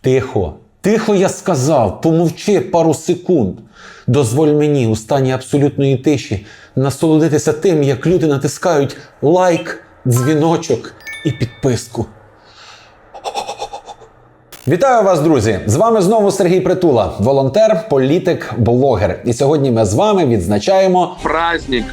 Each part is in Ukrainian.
Тихо, тихо, я сказав, помовчи пару секунд. Дозволь мені у стані абсолютної тиші насолодитися тим, як люди натискають лайк, дзвіночок і підписку. Вітаю вас, друзі! З вами знову Сергій Притула, волонтер, політик, блогер. І сьогодні ми з вами відзначаємо праздник,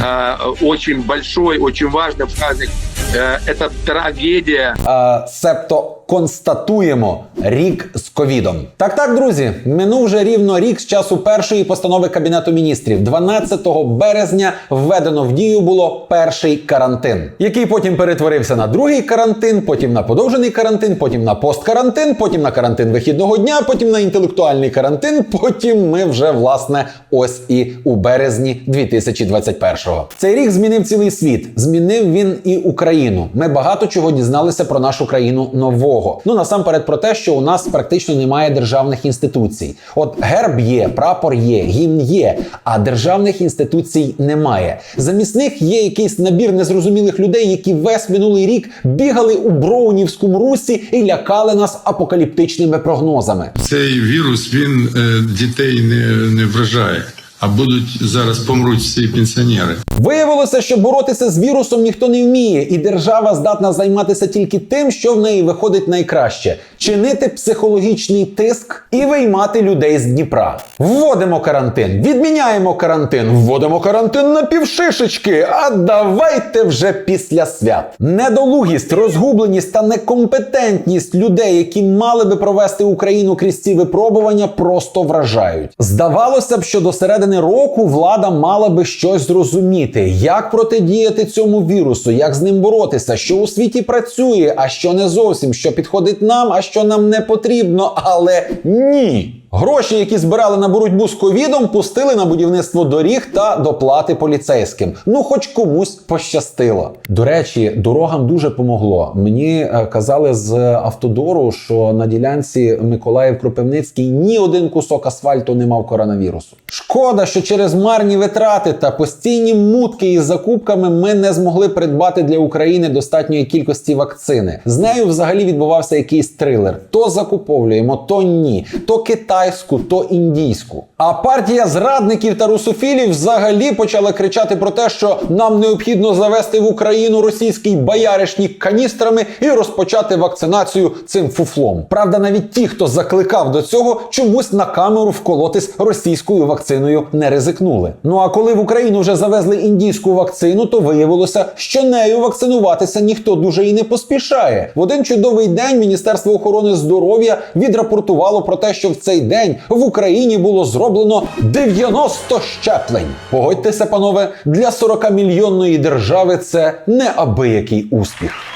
э, очень большой, очень важный праздник. Э, это трагедия. е, себто констатуємо рік з ковідом. Так, так, друзі, минув вже рівно рік з часу першої постанови Кабінету міністрів. 12 березня введено в дію було перший карантин, який потім перетворився на другий карантин, потім на подовжений карантин, потім на посткарантин, потім на карантин вихідного дня, потім на інтелектуальний карантин. Потім ми вже власне ось і у березні 2021-го. Цей рік змінив цілий світ. Змінив він і Україну. Ми багато чого дізналися про нашу країну нового. Ну насамперед про те, що у нас практично немає державних інституцій. От герб є, прапор є, гімн є, а державних інституцій немає. Замість них є якийсь набір незрозумілих людей, які весь минулий рік бігали у Броунівському русі і лякали нас апокаліптичними прогнозами. Цей вірус він е, дітей не, не вражає, а будуть зараз помруть всі пенсіонери. Виявилося, що боротися з вірусом ніхто не вміє, і держава здатна займатися тільки тим, що в неї виходить найкраще: чинити психологічний тиск і виймати людей з Дніпра. Вводимо карантин, відміняємо карантин, вводимо карантин на півшишечки. А давайте вже після свят. Недолугість, розгубленість та некомпетентність людей, які мали би провести Україну крізь ці випробування, просто вражають. Здавалося б, що до середини року влада мала би щось зрозуміти, як протидіяти цьому вірусу, як з ним боротися, що у світі працює, а що не зовсім, що підходить нам, а що нам не потрібно. Але ні. Гроші, які збирали на боротьбу з ковідом, пустили на будівництво доріг та доплати поліцейським. Ну, хоч комусь пощастило. До речі, дорогам дуже помогло. Мені е, казали з автодору, що на ділянці Миколаїв Кропивницький ні один кусок асфальту не мав коронавірусу. Шкода, що через марні витрати та постійні мутки із закупками ми не змогли придбати для України достатньої кількості вакцини. З нею взагалі відбувався якийсь трилер: то закуповуємо, то ні, то китайську, то індійську. А партія зрадників та русофілів взагалі почала кричати про те, що нам необхідно завести в Україну російський бояришнік каністрами і розпочати вакцинацію цим фуфлом. Правда, навіть ті, хто закликав до цього, чомусь на камеру вколотись російською вакциною не ризикнули. Ну а коли в Україну вже завезли індійську вакцину, то виявилося, що нею вакцинуватися ніхто дуже і не поспішає. В один чудовий день Міністерство охорони здоров'я відрапортувало про те, що в цей день в Україні було зроблено 90 щеплень. Погодьтеся, панове, для 40-мільйонної держави це неабиякий успіх.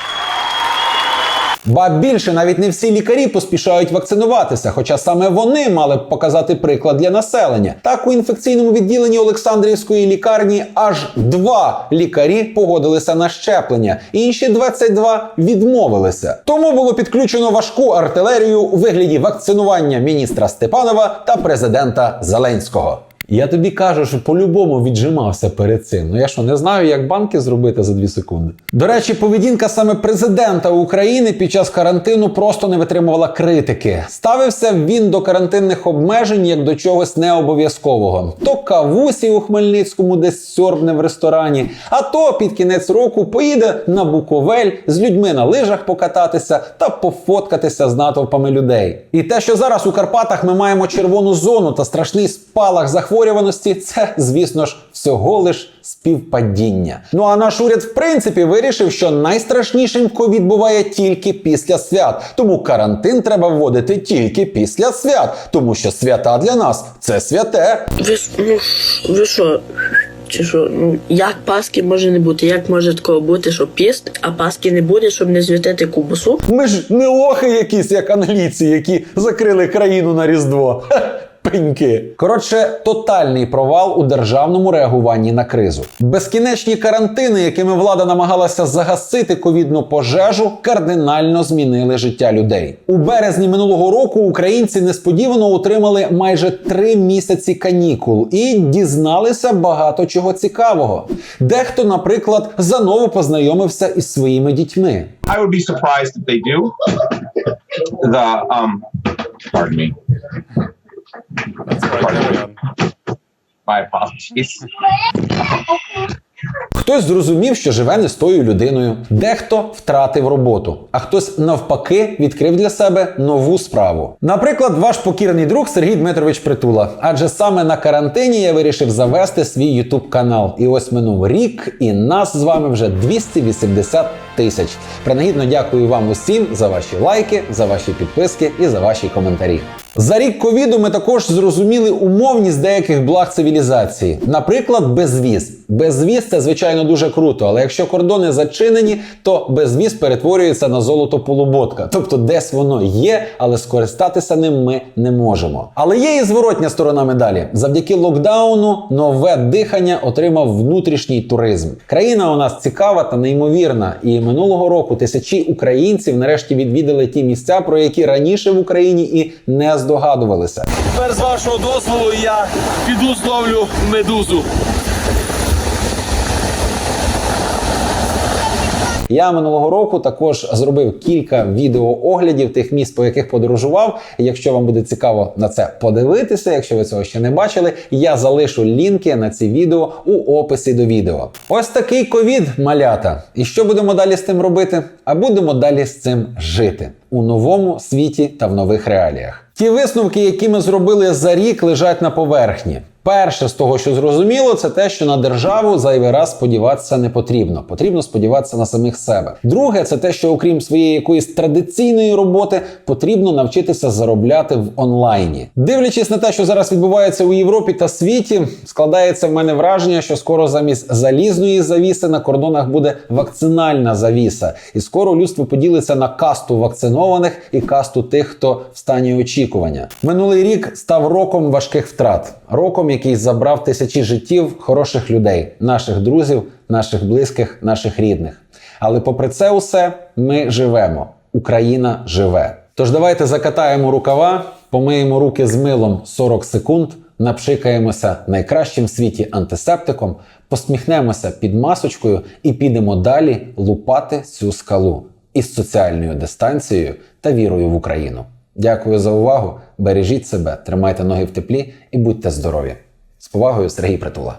Ба більше навіть не всі лікарі поспішають вакцинуватися, хоча саме вони мали б показати приклад для населення. Так у інфекційному відділенні Олександрівської лікарні аж два лікарі погодилися на щеплення, інші 22 відмовилися. Тому було підключено важку артилерію у вигляді вакцинування міністра Степанова та президента Зеленського. Я тобі кажу, що по-любому віджимався перед цим. Ну я що не знаю, як банки зробити за 2 секунди. До речі, поведінка саме президента України під час карантину просто не витримувала критики. Ставився він до карантинних обмежень як до чогось необов'язкового. То кавусі у Хмельницькому десь сьорбне в ресторані, а то під кінець року поїде на Буковель з людьми на лижах покататися та пофоткатися з натовпами людей. І те, що зараз у Карпатах ми маємо червону зону та страшний спалах захворюваності, це, звісно ж, всього лиш співпадіння. Ну а наш уряд, в принципі, вирішив, що найстрашнішим ковід буває тільки після свят. Тому карантин треба вводити тільки після свят, тому що свята для нас це святе. Ви ну, ви що? Чи що? Ну, як Паски може не бути? Як може такого бути, що піст, а Паски не буде, щоб не звітити кубасу? Ми ж не лохи якісь, як англійці, які закрили країну на Різдво. Пеньки. Коротше, тотальний провал у державному реагуванні на кризу. Безкінечні карантини, якими влада намагалася загасити ковідну пожежу, кардинально змінили життя людей. У березні минулого року українці несподівано отримали майже три місяці канікул і дізналися багато чого цікавого. Дехто, наприклад, заново познайомився із своїми дітьми. I would be surprised if they do. The um, pardon me. Pardon. My apologies. Хтось зрозумів, що живе не з тою людиною, дехто втратив роботу, а хтось навпаки відкрив для себе нову справу. Наприклад, ваш покірний друг Сергій Дмитрович Притула. Адже саме на карантині я вирішив завести свій YouTube канал. І ось минув рік, і нас з вами вже 280 тисяч. Принагідно дякую вам усім за ваші лайки, за ваші підписки і за ваші коментарі. За рік ковіду ми також зрозуміли умовність деяких благ цивілізації. Наприклад, безвіз. Безвіз це звичайно дуже круто, але якщо кордони зачинені, то безвіз перетворюється на золото полуботка. Тобто десь воно є, але скористатися ним ми не можемо. Але є і зворотня сторона медалі. Завдяки локдауну нове дихання отримав внутрішній туризм. Країна у нас цікава та неймовірна. І минулого року тисячі українців нарешті відвідали ті місця, про які раніше в Україні і не здогадувалися. Тепер з вашого дозволу я піду зловлю медузу. Я минулого року також зробив кілька відеооглядів тих міст, по яких подорожував. Якщо вам буде цікаво на це подивитися, якщо ви цього ще не бачили, я залишу лінки на ці відео у описі до відео. Ось такий ковід, малята. І що будемо далі з цим робити? А будемо далі з цим жити у новому світі та в нових реаліях. Ті висновки, які ми зробили за рік, лежать на поверхні. Перше з того, що зрозуміло, це те, що на державу зайвий раз сподіватися не потрібно. Потрібно сподіватися на самих себе. Друге, це те, що окрім своєї якоїсь традиційної роботи, потрібно навчитися заробляти в онлайні. Дивлячись на те, що зараз відбувається у Європі та світі, складається в мене враження, що скоро замість залізної завіси на кордонах буде вакцинальна завіса, і скоро людство поділиться на касту вакцинованих і касту тих, хто в стані очікування. Минулий рік став роком важких втрат, роком, який забрав тисячі життів хороших людей, наших друзів, наших близьких, наших рідних. Але попри це усе, ми живемо. Україна живе. Тож давайте закатаємо рукава, помиємо руки з милом 40 секунд, напшикаємося найкращим в світі антисептиком, посміхнемося під масочкою і підемо далі лупати цю скалу із соціальною дистанцією та вірою в Україну. Дякую за увагу. Бережіть себе, тримайте ноги в теплі і будьте здорові. З повагою, Сергій Притула.